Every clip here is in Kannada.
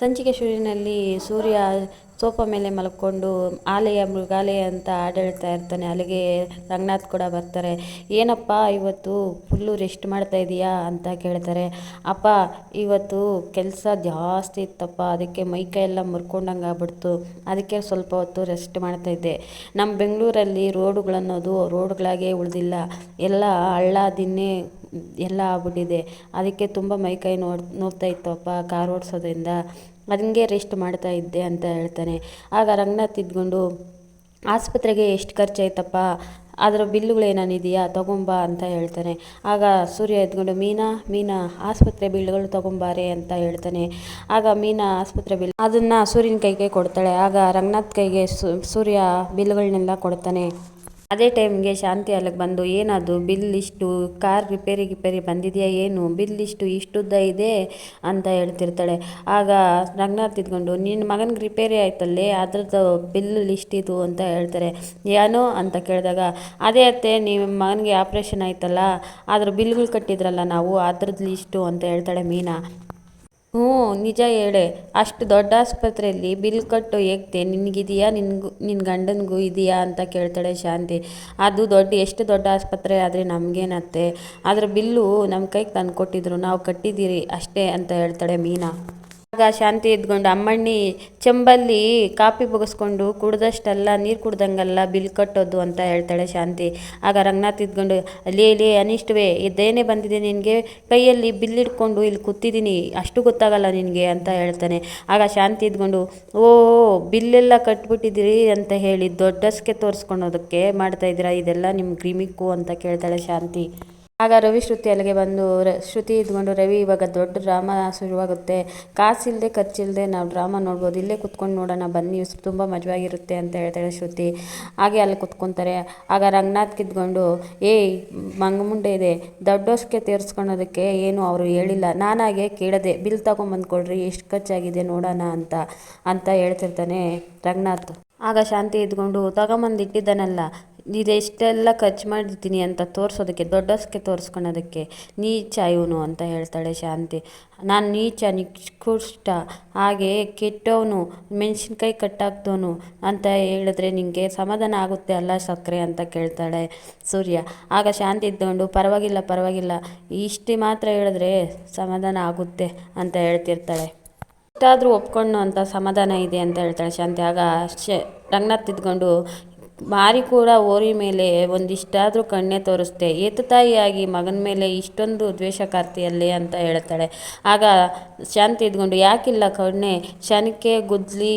ಸಂಚಿಕೆ ಶುರುವಿನಲ್ಲಿ ಸೂರ್ಯ ಸೋಪ ಮೇಲೆ ಮಲ್ಕೊಂಡು ಆಲಯ ಮೃಗಾಲಯ ಅಂತ ಆಡಳ್ತಾ ಇರ್ತಾನೆ, ಅಲ್ಲಿಗೆ ರಂಗನಾಥ್ ಕೂಡ ಬರ್ತಾರೆ. ಏನಪ್ಪ, ಇವತ್ತು ಫುಲ್ಲು ರೆಸ್ಟ್ ಮಾಡ್ತಾ ಇದೀಯಾ ಅಂತ ಕೇಳ್ತಾರೆ. ಅಪ್ಪ, ಇವತ್ತು ಕೆಲಸ ಜಾಸ್ತಿ ಇತ್ತಪ್ಪ, ಅದಕ್ಕೆ ಮೈಕೈ ಎಲ್ಲ ಮುರ್ಕೊಂಡಂಗೆ ಆಗ್ಬಿಡ್ತು. ಅದಕ್ಕೆ ಸ್ವಲ್ಪ ಹೊತ್ತು ರೆಸ್ಟ್ ಮಾಡ್ತಾ ಇದ್ದೆ. ನಮ್ಮ ಬೆಂಗಳೂರಲ್ಲಿ ರೋಡುಗಳನ್ನೋದು ರೋಡ್ಗಳಾಗೇ ಉಳಿದಿಲ್ಲ. ಎಲ್ಲ ಹಳ್ಳ ದಿನ್ನೆ ಎಲ್ಲ ಆಗ್ಬಿಟ್ಟಿದೆ. ಅದಕ್ಕೆ ತುಂಬ ಮೈಕೈ ನೋಡ್, ನೋಡ್ತಾ ಇತ್ತಪ್ಪ ಕಾರ್ ಓಡಿಸೋದ್ರಿಂದ. ಹಂಗೆ ರೆಸ್ಟ್ ಮಾಡ್ತಾ ಇದ್ದೆ ಅಂತ ಹೇಳ್ತಾನೆ. ಆಗ ರಂಗನಾಥ್ ಇದ್ಕೊಂಡು, ಆಸ್ಪತ್ರೆಗೆ ಎಷ್ಟು ಖರ್ಚಾಯ್ತಪ್ಪ? ಅದರ ಬಿಲ್ಲುಗಳೇನಿದೆಯಾ ತಗೊಂಬಾ ಅಂತ ಹೇಳ್ತಾನೆ. ಆಗ ಸೂರ್ಯ ಎದ್ಕೊಂಡು, ಮೀನಾ ಮೀನಾ, ಆಸ್ಪತ್ರೆ ಬಿಲ್ಗಳು ತೊಗೊಂಬಾರೆ ಅಂತ ಹೇಳ್ತಾನೆ. ಆಗ ಮೀನಾ ಆಸ್ಪತ್ರೆ ಬಿಲ್, ಅದನ್ನು ಸೂರ್ಯನ ಕೈಗೆ ಕೊಡ್ತಾಳೆ. ಆಗ ರಂಗನಾಥ್ ಕೈಗೆ ಸೂರ್ಯ ಬಿಲ್ಗಳನ್ನೆಲ್ಲ ಕೊಡ್ತಾನೆ. ಅದೇ ಟೈಮ್ಗೆ ಶಾಂತಿ ಅಲ್ಲಿಗೆ ಬಂದು ಏನದು ಬಿಲ್ ಇಷ್ಟು ಕಾರ್ ರಿಪೇರಿ ರಿಪೇರಿ ಬಂದಿದೆಯಾ ಏನು? ಬಿಲ್ ಇಷ್ಟು ಇಷ್ಟುದ್ದ ಇದೆ ಅಂತ ಹೇಳ್ತಿರ್ತಾಳೆ. ಆಗ ರಂಗನಾಥ್ ಇದ್ಕೊಂಡು ನಿನ್ನ ಮಗನಿಗೆ ರಿಪೇರಿ ಆಯ್ತಲ್ಲೇ, ಅದ್ರದ್ದು ಬಿಲ್ ಇದು ಅಂತ ಹೇಳ್ತಾರೆ. ಏನೋ ಅಂತ ಕೇಳಿದಾಗ, ಅದೇ ಅತ್ತೆ, ನಿಮ್ಮ ಮಗನಿಗೆ ಆಪ್ರೇಷನ್ ಆಯ್ತಲ್ಲ ಅದ್ರ ಬಿಲ್ಗಳು ಕಟ್ಟಿದ್ರಲ್ಲ ನಾವು, ಅದ್ರದ್ದು ಲಿಸ್ಟು ಅಂತ ಹೇಳ್ತಾಳೆ ಮೀನಾ. ಹ್ಞೂ, ನಿಜ ಹೇಳೆ. ಅಷ್ಟು ದೊಡ್ಡ ಆಸ್ಪತ್ರೆಯಲ್ಲಿ ಬಿಲ್ ಕಟ್ಟು ಏಕ್ತೆ. ನಿನಗಿದೆಯಾ? ನಿನಗೂ ನಿನ್ನ ಗಂಡನಿಗೂ ಇದೆಯಾ ಅಂತ ಕೇಳ್ತಾಳೆ ಶಾಂತಿ. ಅದು ದೊಡ್ಡ, ಎಷ್ಟು ದೊಡ್ಡ ಆಸ್ಪತ್ರೆ ಆದರೆ ನಮಗೇನತ್ತೆ? ಅದರ ಬಿಲ್ಲು ನಮ್ಮ ಕೈಗೆ ತಂದು ಕೊಟ್ಟಿದ್ರು ನಾವು ಕಟ್ಟಿದ್ದೀರಿ ಅಷ್ಟೇ ಅಂತ ಹೇಳ್ತಾಳೆ ಮೀನಾ. ಆಗ ಶಾಂತಿ ಎದ್ಕೊಂಡು ಅಮ್ಮಣ್ಣಿ ಚೆಂಬಲ್ಲಿ ಕಾಪಿ ಬಗಸ್ಕೊಂಡು ಕುಡ್ದಷ್ಟೆಲ್ಲ, ನೀರು ಕುಡ್ದಂಗಲ್ಲ ಬಿಲ್ ಕಟ್ಟೋದು ಅಂತ ಹೇಳ್ತಾಳೆ ಶಾಂತಿ. ಆಗ ರಂಗನಾಥ್ ಇದ್ಕೊಂಡು ಲೇ ಲೇ, ಅನಿಷ್ಟವೇ ಇದೇನೇ ಬಂದಿದೆ ನಿನಗೆ, ಕೈಯಲ್ಲಿ ಬಿಲ್ ಇಟ್ಕೊಂಡು ಇಲ್ಲಿ ಕೂತಿದ್ದೀನಿ, ಅಷ್ಟು ಗೊತ್ತಾಗಲ್ಲ ನಿನಗೆ ಅಂತ ಹೇಳ್ತಾನೆ. ಆಗ ಶಾಂತಿ ಇದ್ಕೊಂಡು ಓ, ಬಿಲ್ಲೆಲ್ಲ ಕಟ್ಬಿಟ್ಟಿದ್ದೀರಿ ಅಂತ ಹೇಳಿ ದೊಡ್ಡಸ್ಕೆ ತೋರಿಸ್ಕೊಳೋದಕ್ಕೆ ಮಾಡ್ತಾಯಿದ್ದೀರಾ ಇದೆಲ್ಲ ನಿಮ್ಮ ಕ್ರಿಮಿಕ್ಕು ಅಂತ ಕೇಳ್ತಾಳೆ ಶಾಂತಿ. ಆಗ ರವಿ ಶ್ರುತಿ ಅಲ್ಲಿಗೆ ಬಂದು, ರ, ಶ್ರುತಿ ಇದ್ಕೊಂಡು ರವಿ ಇವಾಗ ದೊಡ್ಡ ಡ್ರಾಮಾ ಶುರುವಾಗುತ್ತೆ. ಕಾಸಿಲ್ಲದೆ ಖರ್ಚಿಲ್ಲದೆ ನಾವು ಡ್ರಾಮಾ ನೋಡ್ಬೋದು. ಇಲ್ಲೇ ಕುತ್ಕೊಂಡು ನೋಡೋಣ, ಬನ್ನಿ. ತುಂಬ ಮಜವಾಗಿರುತ್ತೆ, ಅಂತ ಹೇಳ್ತಾಳೆ ಶ್ರುತಿ. ಹಾಗೆ ಅಲ್ಲಿ ಕುತ್ಕೊತಾರೆ. ಆಗ ರಂಗನಾಥ್ ಕಿದ್ಕೊಂಡು ಏಯ್, ಮಂಗಮುಂಡೆ ಇದೆ. ದೊಡ್ಡೋಸ್ಗೆ ತೀರಿಸ್ಕೊಳೋದಕ್ಕೆ ಏನು ಅವರು ಹೇಳಿಲ್ಲ. ನಾನಾಗೆ ಕೇಳದೆ, ಬಿಲ್ ತೊಗೊಂಬಂದು ಕೊಡ್ರಿ. ಎಷ್ಟು ಖರ್ಚಾಗಿದೆ ನೋಡೋಣ ಅಂತ ಅಂತ ಹೇಳ್ತಿರ್ತಾನೆ ರಂಗನಾಥ್. ಆಗ ಶಾಂತಿ ಇದ್ಕೊಂಡು, ತಗೊಂಬಂದು ಇಟ್ಟಿದ್ದಾನಲ್ಲ. ಇದೆಷ್ಟೆಲ್ಲ ಖರ್ಚು ಮಾಡಿರ್ತೀನಿ ಅಂತ ತೋರಿಸೋದಕ್ಕೆ ದೊಡ್ಡಸ್ಕೆ ತೋರಿಸ್ಕೊಳೋದಕ್ಕೆ ನೀಚ ಇವನು ಅಂತ ಹೇಳ್ತಾಳೆ ಶಾಂತಿ. ನಾನು ನೀಚ ನಿಷ್ಕೃಷ್ಟ ಹಾಗೆ ಕೆಟ್ಟವನು, ಮೆಣಸಿನ್ಕಾಯಿ ಕಟ್ಟಾಕ್ದವನು ಅಂತ ಹೇಳಿದ್ರೆ ನಿನಗೆ ಸಮಾಧಾನ ಆಗುತ್ತೆ ಅಲ್ಲ ಸಕ್ಕರೆ ಅಂತ ಕೇಳ್ತಾಳೆ ಸೂರ್ಯ. ಆಗ ಶಾಂತಿ ಇದ್ಕೊಂಡು ಪರವಾಗಿಲ್ಲ ಪರವಾಗಿಲ್ಲ, ಇಷ್ಟು ಮಾತ್ರ ಹೇಳಿದ್ರೆ ಸಮಾಧಾನ ಆಗುತ್ತೆ ಅಂತ ಹೇಳ್ತಿರ್ತಾಳೆ. ಇಷ್ಟಾದರೂ ಒಪ್ಕೊಂಡು ಅಂತ ಸಮಾಧಾನ ಇದೆ ಅಂತ ಹೇಳ್ತಾಳೆ ಶಾಂತಿ. ಆಗ ಶ, ರಂಗನಾಥ್ ಇದ್ಕೊಂಡು ಮಾರಿ ಕೂಡ ಓರಿ ಮೇಲೆ ಒಂದಿಷ್ಟಾದರೂ ಕಣ್ಣೆ ತೋರಿಸ್ತೆ. ಏತು ತಾಯಿಯಾಗಿ ಮಗನ ಮೇಲೆ ಇಷ್ಟೊಂದು ದ್ವೇಷ ಕಾರ್ತಿಯಲ್ಲಿ ಅಂತ ಹೇಳ್ತಾಳೆ. ಆಗ ಶಾಂತಿ ಇದ್ಕೊಂಡು, ಯಾಕಿಲ್ಲ ಕಣ್ಣೆ ಶನಕ್ಕೆ ಗುದ್ಲಿ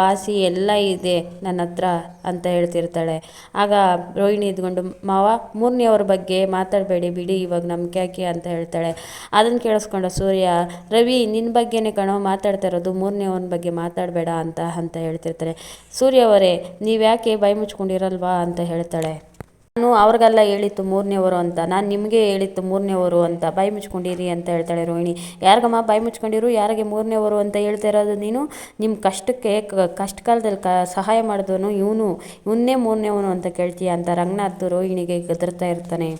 ಬಾಸಿ ಎಲ್ಲ ಇದೆ ನನ್ನ ಹತ್ರ ಅಂತ ಹೇಳ್ತಿರ್ತಾಳೆ. ಆಗ ರೋಹಿಣಿ ಇದ್ಕೊಂಡು, ಮಾವ ಮೂರನೆಯವ್ರ ಬಗ್ಗೆ ಮಾತಾಡಬೇಡಿ ಬಿಡಿ, ಇವಾಗ ನಂಬಿಕೆ ಯಾಕೆ ಅಂತ ಹೇಳ್ತಾಳೆ. ಅದನ್ನು ಕೇಳಿಸ್ಕೊಂಡ ಸೂರ್ಯ, ರವಿ ನಿನ್ನ ಬಗ್ಗೆನೇ ಕಣೋ, ಮಾತಾಡ್ತಾ ಇರೋದು ಮೂರನೇವನ ಬಗ್ಗೆ ಮಾತಾಡಬೇಡ ಅಂತ ಅಂತ ಹೇಳ್ತಿರ್ತಾರೆ ಸೂರ್ಯ ಅವರೇ ನೀವು ಯಾಕೆ ಬಾಯಿ ಮುಚ್ಕೊಂಡಿರಲ್ವಾ ಅಂತ ಹೇಳ್ತಾಳೆ. ನಾನು ಅವ್ರಿಗೆಲ್ಲ ಹೇಳಿತ್ತು ಮೂರನೇವರು ಅಂತ, ನಾನು ನಿಮಗೆ ಹೇಳಿತ್ತು ಮೂರನೇವರು ಅಂತ, ಬಾಯಿ ಮುಚ್ಕೊಂಡಿರಿ ಅಂತ ಹೇಳ್ತಾಳೆ ರೋಹಿಣಿ. ಯಾರಿಗಮ್ಮ ಬಾಯಿ ಮುಚ್ಕೊಂಡಿರು? ಯಾರಿಗೆ ಮೂರನೇವರು ಅಂತ ಹೇಳ್ತಾ ಇರೋದು ನೀನು? ನಿಮ್ಮ ಕಷ್ಟಕ್ಕೆ ಕಷ್ಟ ಕಾಲದಲ್ಲಿ ಕ, ಸಹಾಯ ಮಾಡಿದವನು ಇವನು. ಇವನ್ನೇ ಮೂರನೇವನು ಅಂತ ಕೇಳ್ತೀಯ? ಅಂತ ರಂಗನಾಥ್ ರೋಹಿಣಿಗೆ ಗದರ್ತಾ ಇರ್ತಾನೆ.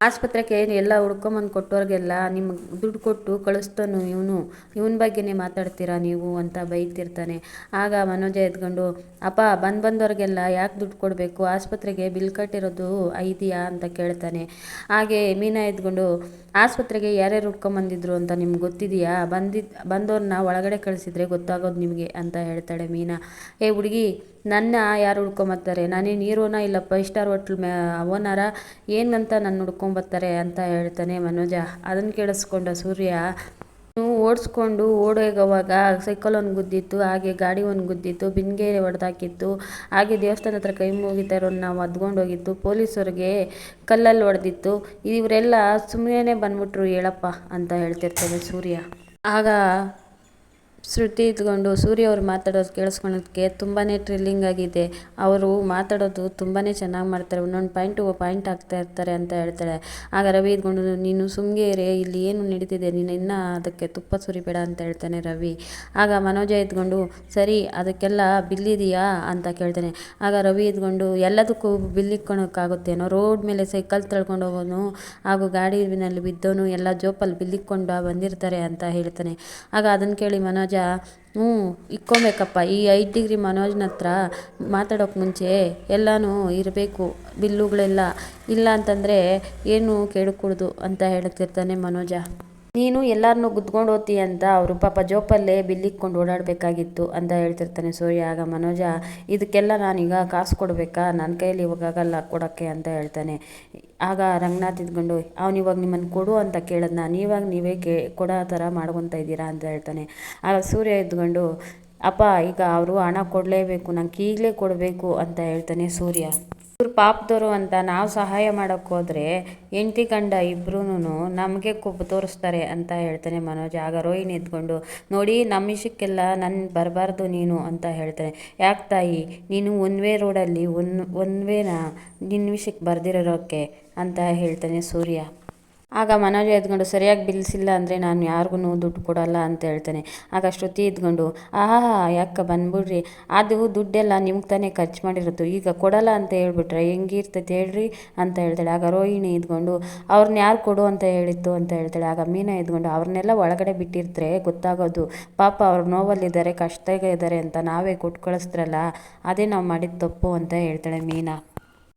ಆಸ್ಪತ್ರೆಗೆ ಎಲ್ಲ ಹುಡ್ಕೊಂಬಂದು ಕೊಟ್ಟೋರಿಗೆಲ್ಲ ನಿಮ್ಗೆ ದುಡ್ಡು ಕೊಟ್ಟು ಕಳಿಸ್ತಾನು ಇವನು. ಇವನ ಬಗ್ಗೆನೇ ಮಾತಾಡ್ತೀರಾ ನೀವು ಅಂತ ಬೈತಿರ್ತಾನೆ. ಆಗ ಮನೋಜ ಎದ್ಕೊಂಡು, ಅಪ್ಪ, ಬಂದು ಬಂದವ್ರಿಗೆಲ್ಲ ಯಾಕೆ ದುಡ್ಡು ಕೊಡಬೇಕು? ಆಸ್ಪತ್ರೆಗೆ ಬಿಲ್ ಕಟ್ಟಿರೋದು ಇದೆಯಾ ಅಂತ ಕೇಳ್ತಾನೆ. ಹಾಗೆ ಮೀನಾ ಎದ್ಕೊಂಡು, ಆಸ್ಪತ್ರೆಗೆ ಯಾರ್ಯಾರು ಹುಡ್ಕೊಂಬಂದಿದ್ರು ಅಂತ ನಿಮ್ಗೆ ಗೊತ್ತಿದೆಯಾ? ಬಂದಿದ್ದು ಬಂದವ್ರನ್ನ ಒಳಗಡೆ ಕಳಿಸಿದ್ರೆ ಗೊತ್ತಾಗೋದು ನಿಮಗೆ, ಅಂತ ಹೇಳ್ತಾಳೆ ಮೀನಾ. ಏ ಹುಡುಗಿ, ನನ್ನ ಯಾರು ಹುಡ್ಕೊಂಬತ್ತಾರೆ? ನಾನೇನು ಹೀರೋನ ಇಲ್ಲ ಫೈವ್ ಸ್ಟಾರ್ ಹೋಟ್ಲ್ ಮ್ಯಾ, ಓನರ? ಏನಂತ ನನ್ನ ಹುಡ್ಕೊಂಬರ್ತಾರೆ ಅಂತ ಹೇಳ್ತಾನೆ ಮನೋಜ. ಅದನ್ನು ಕೇಳಿಸ್ಕೊಂಡ ಸೂರ್ಯ ಓಡಿಸ್ಕೊಂಡು ಓಡೋಗೋವಾಗ ಸೈಕಲ್ ಒಂದು ಗುದ್ದಿತ್ತು, ಹಾಗೆ ಗಾಡಿ ಒಂದು ಗುದ್ದಿತ್ತು ಬಿನ್ಗೆ ಹೊಡೆದಾಕಿತ್ತು, ಹಾಗೆ ದೇವಸ್ಥಾನ ಹತ್ರ ಕೈ ಮುಗಿತಾ ಇರೋನ್ನ ನಾವು ಹೋಗಿತ್ತು ಪೊಲೀಸರಿಗೆ ಕಲ್ಲಲ್ಲಿ ಹೊಡೆದಿತ್ತು, ಇವರೆಲ್ಲ ಸುಮ್ಮನೆ ಬಂದ್ಬಿಟ್ರು, ಹೇಳಪ್ಪ, ಅಂತ ಹೇಳ್ತಿರ್ತಾನೆ ಸೂರ್ಯ. ಆಗ ಶ್ರುತಿ ಇದ್ಕೊಂಡು ಸೂರ್ಯ ಅವ್ರು ಮಾತಾಡೋದು ಕೇಳಿಸ್ಕೊಳೋದಕ್ಕೆ ತುಂಬಾ ಥ್ರಿಲ್ಲಿಂಗ್ ಆಗಿದೆ. ಅವರು ಮಾತಾಡೋದು ತುಂಬಾ ಚೆನ್ನಾಗಿ ಮಾಡ್ತಾರೆ. ಒಂದೊಂದು ಪಾಯಿಂಟು ಪಾಯಿಂಟ್ ಆಗ್ತಾ ಇರ್ತಾರೆ ಅಂತ ಹೇಳ್ತಾಳೆ. ಆಗ ರವಿ ಇದ್ಕೊಂಡು, ನೀನು ಸುಮ್ಗೆ ರೇ ಇಲ್ಲಿ ಏನು ನಡೀತಿದೆ? ನೀನು ಇನ್ನೂ ಅದಕ್ಕೆ ತುಪ್ಪ ಸುರಿಬೇಡ ಅಂತ ಹೇಳ್ತಾನೆ ರವಿ. ಆಗ ಮನೋಜ ಇದ್ಕೊಂಡು, ಸರಿ, ಅದಕ್ಕೆಲ್ಲ ಬಿಲ್ಲಿದೆಯಾ ಅಂತ ಕೇಳ್ತಾನೆ. ಆಗ ರವಿ ಇದ್ಕೊಂಡು, ಎಲ್ಲದಕ್ಕೂ ಬಿಲ್ಲಿಕ್ಕೊಳಕ್ಕಾಗುತ್ತೇನೋ ರೋಡ್ ಮೇಲೆ ಸೈಕಲ್ ತಳ್ಕೊಂಡು ಹೋಗೋನು, ಹಾಗೂ ಗಾಡಿನಲ್ಲಿ ಬಿದ್ದೋನು, ಎಲ್ಲ ಜೋಪಲ್ಲಿ ಬಿಲ್ಲಿಕ್ಕೊಂಡು ಬಂದಿರ್ತಾರೆ ಅಂತ ಹೇಳ್ತಾನೆ. ಆಗ ಅದನ್ನು ಕೇಳಿ ಮನೋಜ ಹ್ಞೂ, ಇಕ್ಕೊಬೇಕಪ್ಪ. ಈ ಐದು ಡಿಗ್ರಿ ಮನೋಜ್ನ ಹತ್ರ ಮಾತಾಡೋಕೆ ಮುಂಚೆ ಎಲ್ಲನೂ ಇರಬೇಕು, ಬಿಲ್ಲುಗಳೆಲ್ಲ. ಇಲ್ಲ ಅಂತಂದರೆ ಏನು ಕೇಳಕೂಡ್ದು ಅಂತ ಹೇಳ್ತಿರ್ತಾನೆ ಮನೋಜ. ನೀನು ಎಲ್ಲರನ್ನೂ ಗುದ್ಕೊಂಡು ಹೋಗ್ತೀಯ ಅಂತ ಅವರು ಪಾಪ ಜೋಪಲ್ಲೇ ಬಿಲ್ಲಿಕ್ಕೊಂಡು ಓಡಾಡಬೇಕಾಗಿತ್ತು ಅಂತ ಹೇಳ್ತಿರ್ತಾನೆ ಸೂರ್ಯ. ಆಗ ಮನೋಜ, ಇದಕ್ಕೆಲ್ಲ ನಾನೀಗ ಕಾಸು ಕೊಡಬೇಕಾ? ನನ್ನ ಕೈಯಲ್ಲಿ ಇವಾಗಲ್ಲ ಕೊಡೋಕ್ಕೆ ಅಂತ ಹೇಳ್ತಾನೆ. ಆಗ ರಂಗನಾಥ್ ಇದ್ಕೊಂಡು, ಅವ್ನು ಇವಾಗ ನಿಮ್ಮನ್ನು ಕೊಡು ಅಂತ ಕೇಳೋದ್ನ. ನೀವಾಗ ನೀವೇ ಕೇ, ಕೊಡೋ ಥರ ಮಾಡ್ಕೊತಾ ಇದ್ದೀರಾ? ಅಂತ ಹೇಳ್ತಾನೆ. ಆಗ ಸೂರ್ಯ ಇದ್ಕೊಂಡು ಅಪ್ಪ, ಈಗ ಅವರು ಹಣ ಕೊಡಲೇಬೇಕು. ನಂಗೆ ಈಗಲೇ ಕೊಡಬೇಕು, ಅಂತ ಹೇಳ್ತಾನೆ ಸೂರ್ಯ. ಇವ್ರು ಪಾಪದವರು ಅಂತ ನಾವು ಸಹಾಯ ಮಾಡೋಕ್ಕೆ ಹೋದರೆ ಹೆಂಡ್ತಿ ಗಂಡ ಇಬ್ಬರೂ ನಮಗೆ ಕೊಬ್ಬು ತೋರಿಸ್ತಾರೆ ಅಂತ ಹೇಳ್ತಾನೆ ಮನೋಜ್. ಆಗ ರೋಹಿಣಿ ಎದ್ಕೊಂಡು, ನೋಡಿ ನಮ್ಮ ವಿಷಯಕ್ಕೆಲ್ಲ ನನ್ನ ಬರಬಾರ್ದು ನೀನು ಅಂತ ಹೇಳ್ತಾನೆ. ಯಾಕೆ ತಾಯಿ, ನೀನು ಒನ್ ವೇ ರೋಡಲ್ಲಿ ಒನ್ ಒನ್ ವೇನ ನಿನ್ನ ವಿಷಯಕ್ಕೆ ಬರ್ದಿರೋಕ್ಕೆ ಅಂತ ಹೇಳ್ತಾನೆ ಸೂರ್ಯ. ಆಗ ಮನೋಜ ಎದ್ಕೊಂಡು, ಸರಿಯಾಗಿ ಬಿಲ್ಸಿಲ್ಲ ಅಂದರೆ ನಾನು ಯಾರಿಗೂ ದುಡ್ಡು ಕೊಡಲ್ಲ ಅಂತ ಹೇಳ್ತಾನೆ. ಆಗ ಶ್ರುತಿ ಇದ್ಕೊಂಡು ಆಹಾ, ಯಾಕೆ ಬಂದ್ಬಿಡ್ರಿ? ಅದು ದುಡ್ಡೆಲ್ಲ ನಿಮ್ಗೆ ತಾನೇ ಖರ್ಚು ಮಾಡಿರೋದು. ಈಗ ಕೊಡಲ್ಲ ಅಂತ ಹೇಳ್ಬಿಟ್ರೆ ಹೆಂಗಿರ್ತೈತೆ ಹೇಳ್ರಿ? ಅಂತ ಹೇಳ್ತಾಳೆ. ಆಗ ರೋಹಿಣಿ ಇದ್ಕೊಂಡು ಅವ್ರನ್ನ ಯಾರು ಕೊಡು ಅಂತ ಹೇಳಿತ್ತು ಅಂತ ಹೇಳ್ತಾಳೆ. ಆಗ ಮೀನಾ ಇದ್ಕೊಂಡು ಅವ್ರನ್ನೆಲ್ಲ ಒಳಗಡೆ ಬಿಟ್ಟಿರ್ತಾರೆ ಗೊತ್ತಾಗೋದು. ಪಾಪ ಅವ್ರ ನೋವಲ್ಲಿದ್ದಾರೆ, ಕಷ್ಟದಾಗಿದ್ದಾರೆ ಅಂತ ನಾವೇ ಕೊಟ್ಟು ಕಳಿಸ್ತಾರಲ್ಲ ಅದೇ ನಾವು ಮಾಡಿದ ತಪ್ಪು ಅಂತ ಹೇಳ್ತಾಳೆ ಮೀನಾ.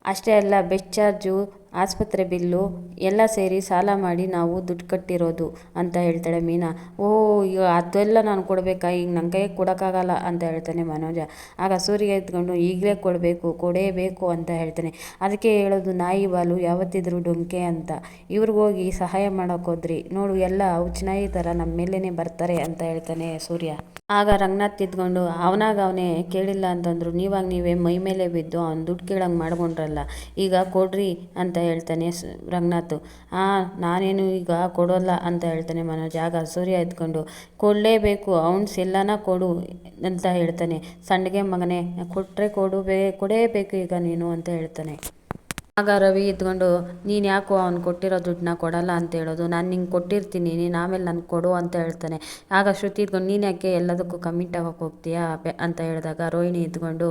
ಅಷ್ಟೇ ಅಲ್ಲ ಬೆಡ್ ಚಾರ್ಜು, ಆಸ್ಪತ್ರೆ ಬಿಲ್ಲು, ಎಲ್ಲ ಸೇರಿ ಸಾಲ ಮಾಡಿ ನಾವು ದುಡ್ಡು ಕಟ್ಟಿರೋದು ಅಂತ ಹೇಳ್ತಾಳೆ ಮೀನಾ. ಓ, ಈಗ ಅದೆಲ್ಲ ನಾನು ಕೊಡಬೇಕಾ? ಈಗ ನನ್ನ ಕೈಗೆ ಕೊಡೋಕ್ಕಾಗಲ್ಲ ಅಂತ ಹೇಳ್ತಾನೆ ಮನೋಜ. ಆಗ ಸೂರ್ಯ ಎತ್ಕೊಂಡು ಈಗಲೇ ಕೊಡಬೇಕು, ಕೊಡೇಬೇಕು ಅಂತ ಹೇಳ್ತಾನೆ. ಅದಕ್ಕೆ ಹೇಳೋದು, ನಾಯಿ ಬಾಲು ಯಾವತ್ತಿದ್ರು ಡೊಂಕೆ ಅಂತ. ಇವ್ರಿಗೋಗಿ ಸಹಾಯ ಮಾಡೋಕ್ಕೋದ್ರಿ ನೋಡು, ಎಲ್ಲ ಹುಚ್ಚನಾಯಿ ಥರ ನಮ್ಮ ಮೇಲೇ ಬರ್ತಾರೆ ಅಂತ ಹೇಳ್ತಾನೆ ಸೂರ್ಯ. ಆಗ ರಂಗನಾಥ್ ತಿದ್ಕೊಂಡು ಅವನಾಗ ಅವನೇ ಕೇಳಿಲ್ಲ ಅಂತಂದ್ರು, ನೀವಾಗ ನೀವೇ ಮೈ ಮೇಲೆ ಬಿದ್ದು ಅವ್ನು ದುಡ್ಡು ಕೇಳಂಗೆ ಮಾಡ್ಕೊಂಡ್ರಲ್ಲ, ಈಗ ಕೊಡ್ರಿ ಅಂತ ಹೇಳ್ತಾನೆ ರಂಗನಾಥ್. ಹಾಂ ನಾನೇನು ಈಗ ಕೊಡೋಲ್ಲ ಅಂತ ಹೇಳ್ತಾನೆ ಮನೋಜ್. ಆಗ ಸೂರ್ಯ ಎತ್ಕೊಂಡು ಕೊಡಲೇಬೇಕು ಅವ್ನು ಎಲ್ಲನ ಕೊಡು ಅಂತ ಹೇಳ್ತಾನೆ. ಸಣ್ಣಗೆ ಮಗನೇ ಕೊಟ್ಟರೆ ಕೊಡು ಬೇ ಕೊಡೇಬೇಕು ಈಗ ನೀನು, ಅಂತ ಹೇಳ್ತಾನೆ. ಆಗ ರವಿ ಇದ್ಕೊಂಡು, ನೀನು ಯಾಕೋ ಅವ್ನು ಕೊಟ್ಟಿರೋ ದುಡ್ಡನ್ನ ಕೊಡಲ್ಲ ಅಂತ ಹೇಳೋದು? ನಾನು ನಿಂಗೆ ಕೊಟ್ಟಿರ್ತೀನಿ, ನೀನು ಆಮೇಲೆ ನನಗೆ ಕೊಡು ಅಂತ ಹೇಳ್ತಾನೆ. ಆಗ ಶ್ರುತಿ ಇದ್ಕೊಂಡು, ನೀನು ಯಾಕೆ ಎಲ್ಲದಕ್ಕೂ ಕಮಿಟ್ ಆಗೋಕೆ ಹೋಗ್ತೀಯಾ ಅಂತ ಹೇಳಿದಾಗ ರೋಹಿಣಿ ಇದ್ಕೊಂಡು,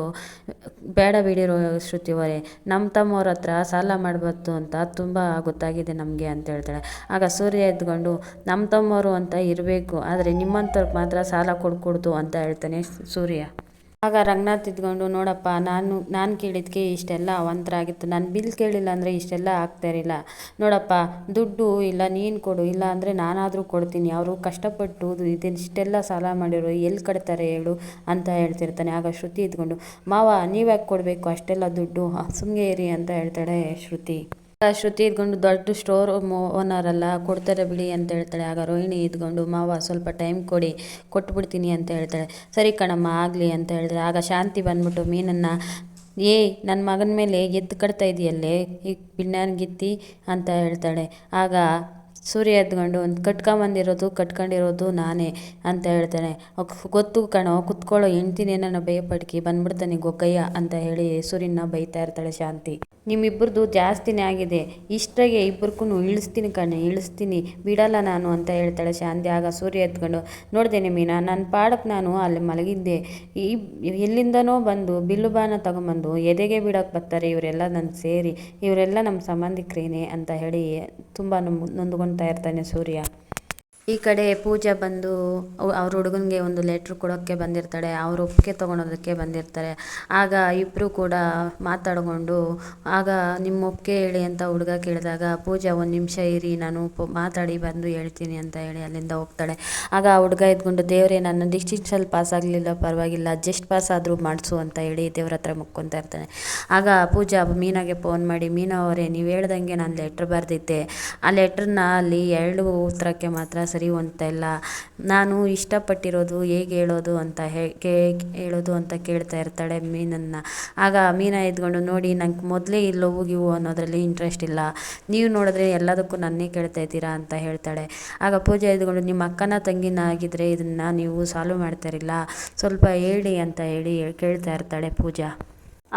ಬೇಡ ಬಿಡಿರೋ ಶ್ರುತಿವರೆ ನಮ್ಮ ತಮ್ಮವ್ರ ಹತ್ರ ಸಾಲ ಮಾಡಬಾರ್ದು ಅಂತ ತುಂಬ ಗೊತ್ತಾಗಿದೆ ನಮಗೆ ಅಂತ ಹೇಳ್ತಾಳೆ. ಆಗ ಸೂರ್ಯ ಎದ್ಕೊಂಡು ನಮ್ಮ ತಮ್ಮವರು ಅಂತ ಇರಬೇಕು, ಆದರೆ ನಿಮ್ಮಂಥವ್ರಿಗೆ ಮಾತ್ರ ಸಾಲ ಕೊಡ್ಕೊಡ್ದು ಅಂತ ಹೇಳ್ತಾನೆ ಸೂರ್ಯ. ಆಗ ರಂಗನಾಥ್ ಇದ್ಕೊಂಡು ನೋಡಪ್ಪ, ನಾನು ನಾನು ಕೇಳಿದ್ಕೆ ಇಷ್ಟೆಲ್ಲ ಅವಾಂತರ ಆಗಿತ್ತು ನಾನು ಬಿಲ್ ಕೇಳಿಲ್ಲ ಅಂದರೆ ಇಷ್ಟೆಲ್ಲ ಆಗ್ತಾ ಇರಲಿಲ್ಲ. ನೋಡಪ್ಪ, ದುಡ್ಡು ಇಲ್ಲ, ನೀನು ಕೊಡು, ಇಲ್ಲ ಅಂದರೆ ನಾನಾದರೂ ಕೊಡ್ತೀನಿ. ಅವರು ಕಷ್ಟಪಟ್ಟು ಇದಿಷ್ಟೆಲ್ಲ ಸಾಲ ಮಾಡಿರೋ ಎಲ್ಲಿ ಕಟ್ತಾರೆ ಹೇಳು ಅಂತ ಹೇಳ್ತಿರ್ತಾನೆ. ಆಗ ಶ್ರುತಿ ಇದ್ಕೊಂಡು ಮಾವ, ನೀವ್ಯಾಕೆ ಕೊಡಬೇಕು? ಅಷ್ಟೆಲ್ಲ ದುಡ್ಡು? ಸುಮ್ಮನೆ ಇರಿ ಅಂತ ಹೇಳ್ತಾಳೆ ಶ್ರುತಿ. ಶ್ರುತಿ ಇದ್ಕೊಂಡು ದೊಡ್ಡ ಸ್ಟೋರ್ ಓನರ್ ಅಲ್ಲ ಕೊಡ್ತಾರೆ ಬಿಡಿ ಅಂತ ಹೇಳ್ತಾಳೆ. ಆಗ ರೋಹಿಣಿ ಇದ್ಕೊಂಡು, ಮಾವ ಸ್ವಲ್ಪ ಟೈಮ್ ಕೊಡಿ, ಕೊಟ್ಬಿಡ್ತೀನಿ ಅಂತ ಹೇಳ್ತಾಳೆ. ಸರಿ ಕಣಮ್ಮ, ಆಗಲಿ ಅಂತ ಹೇಳಿದ್ರೆ, ಆಗ ಶಾಂತಿ ಬಂದ್ಬಿಟ್ಟು ಮೀನನ್ನು, ಏ ನನ್ನ ಮಗನ ಮೇಲೆ ಎದ್ದು ಕಟ್ತಾ ಇದೆಯಲ್ಲೇ ಈಗ ಗಿತ್ತಿ ಅಂತ ಹೇಳ್ತಾಳೆ. ಆಗ ಸೂರ್ಯ ಎದ್ಕೊಂಡು, ಒಂದು ಕಟ್ಕೊಂಬಂದಿರೋದು, ಕಟ್ಕೊಂಡಿರೋದು ನಾನೇ ಅಂತ ಹೇಳ್ತಾನೆ ಗೊತ್ತು ಕಣೋ, ಕುತ್ಕೊಳ್ಳೋ ಹೆಂಡ್ತಿನೇನೋ ಭಯಪಡ್ಕಿ ಬಂದ್ಬಿಡ್ತಾನೆ ಗೊಗ್ಗಯ್ಯ ಅಂತ ಹೇಳಿ ಸೂರ್ಯನ ಬೈತಾ ಇರ್ತಾಳೆ ಶಾಂತಿ. ನಿಮ್ಮಿಬ್ಬರದು ಜಾಸ್ತಿನೇ ಆಗಿದೆ. ಇಷ್ಟಾಗೆ ಇಬ್ಬರಿಗೂ ಇಳಿಸ್ತೀನಿ ಕಣೆ, ಇಳಿಸ್ತೀನಿ. ಬಿಡಲ್ಲ ನಾನು ಅಂತ ಹೇಳ್ತಾಳೆ ಶಾಂತಿ. ಆಗ ಸೂರ್ಯ ಎತ್ಕೊಂಡು ನೋಡಿದೆ ಮೀನಾ ನನ್ನ ಪಾಡಕ್ಕೆ ನಾನು ಅಲ್ಲಿ ಮಲಗಿದ್ದೆ. ಈ ಎಲ್ಲಿಂದನೋ ಬಂದು ಬಿಲ್ಲು ಬಾನ ತಗೊಂಬಂದು ಎದೆಗೆ ಬಿಡೋಕೆ ಬರ್ತಾರೆ ಇವರೆಲ್ಲ ನನ್ನ ಸೇರಿ. ಇವರೆಲ್ಲ ನಮ್ಮ ಸಂಬಂಧಿಕರೇನೆ ಅಂತ ಹೇಳಿ ತುಂಬ ನೊಂದ್ಕೊಳ್ತಾ ಇರ್ತಾನೆ ಸೂರ್ಯ. ಈ ಕಡೆ ಪೂಜಾ ಬಂದು ಅವ್ರ ಹುಡುಗನಿಗೆ ಒಂದು ಲೆಟ್ರ್ ಕೊಡೋಕ್ಕೆ ಬಂದಿರ್ತಾಳೆ ಅವ್ರ ಒಪ್ಪಿಗೆ ತೊಗೊಳೋದಕ್ಕೆ ಬಂದಿರ್ತಾರೆ. ಆಗ ಇಬ್ಬರೂ ಕೂಡ ಮಾತಾಡಿಕೊಂಡು, ಆಗ ನಿಮ್ಮ ಒಪ್ಪಿಗೆ ಹೇಳಿ ಅಂತ ಹುಡುಗ ಕೇಳಿದಾಗ, ಪೂಜಾ ಒಂದು ನಿಮಿಷ ಇರಿ, ನಾನು ಮಾತಾಡಿ ಬಂದು ಹೇಳ್ತೀನಿ ಅಂತ ಹೇಳಿ ಅಲ್ಲಿಂದ ಹೋಗ್ತಾಳೆ. ಆಗ ಆ ಹುಡುಗ ಇದ್ಕೊಂಡು ದೇವರೇ, ನನ್ನ ಡಿಸ್ಟಿಂಕ್ಷಲ್ಲಿ ಪಾಸ್ ಆಗಲಿಲ್ಲ, ಪರವಾಗಿಲ್ಲ ಜಸ್ಟ್ ಪಾಸ್ ಆದರೂ ಮಾಡಿಸು ಅಂತ ಹೇಳಿ ದೇವ್ರ ಹತ್ರ ಮುಕ್ಕೊತಾ ಇರ್ತಾನೆ. ಆಗ ಪೂಜಾ ಮೀನಾಗೆ ಫೋನ್ ಮಾಡಿ, ಮೀನಾ ಅವರೇ, ನೀವು ಹೇಳ್ದಂಗೆ ನಾನು ಲೆಟ್ರ್ ಬರೆದಿದ್ದೆ. ಆ ಲೆಟ್ರನ್ನ ಅಲ್ಲಿ ಎರಡು ಉತ್ತರಕ್ಕೆ ಮಾತ್ರ ಸರಿ ಅಂತ ಇಲ್ಲ ನಾನು ಇಷ್ಟಪಟ್ಟಿರೋದು ಹೇಗೆ ಹೇಳೋದು ಅಂತ ಹೇಗೆ ಹೇಳೋದು ಅಂತ ಕೇಳ್ತಾ ಇರ್ತಾಳೆ ಮೀನನ್ನು. ಆಗ ಮೀನ ಎದ್ಕೊಂಡು ನೋಡಿ ನಂಗೆ ಮೊದಲೇ ಇಲ್ಲೋವು ಲವ್ ಗಿವು ಅನ್ನೋದರಲ್ಲಿ ಇಂಟ್ರೆಸ್ಟ್ ಇಲ್ಲ. ನೀವು ನೋಡಿದ್ರೆ ಎಲ್ಲದಕ್ಕೂ ನನ್ನೇ ಕೇಳ್ತಾ ಇದ್ದೀರಾ ಅಂತ ಹೇಳ್ತಾಳೆ. ಆಗ ಪೂಜೆ ಎದ್ಕೊಂಡು ನಿಮ್ಮ ಅಕ್ಕನ ತಂಗಿನ ಆಗಿದ್ದರೆ ಇದನ್ನು ನೀವು ಸಾಲ್ವ್ ಮಾಡ್ತಾ ಇರಲಿಲ್ಲ. ಸ್ವಲ್ಪ ಹೇಳಿ ಅಂತ ಹೇಳಿ ಕೇಳ್ತಾ ಇರ್ತಾಳೆ ಪೂಜಾ.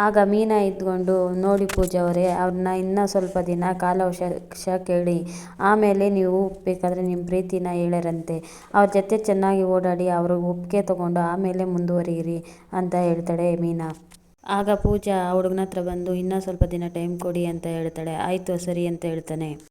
ಆಗ ಮೀನ ಇದ್ಕೊಂಡು ನೋಡಿ ಪೂಜಾ ಅವರೇ ಅವ್ರನ್ನ ಇನ್ನೂ ಸ್ವಲ್ಪ ದಿನ ಕಾಲಾವಕಾಶ ಕೇಳಿ. ಆಮೇಲೆ ನೀವು ಬೇಕಾದರೆ ನಿಮ್ಮ ಪ್ರೀತಿನ ಹೇಳರಂತೆ. ಅವ್ರ ಜೊತೆ ಚೆನ್ನಾಗಿ ಓಡಾಡಿ ಅವರು ಒಪ್ಪಿಗೆ ತೊಗೊಂಡು ಆಮೇಲೆ ಮುಂದುವರಿಯಿರಿ ಅಂತ ಹೇಳ್ತಾಳೆ ಮೀನಾ. ಆಗ ಪೂಜಾ ಹುಡುಗನ ಹತ್ರ ಬಂದು, ಇನ್ನೂ ಸ್ವಲ್ಪ ದಿನ ಟೈಮ್ ಕೊಡಿ ಅಂತ ಹೇಳ್ತಾಳೆ. ಆಯಿತು ಸರಿ ಅಂತ ಹೇಳ್ತಾನೆ.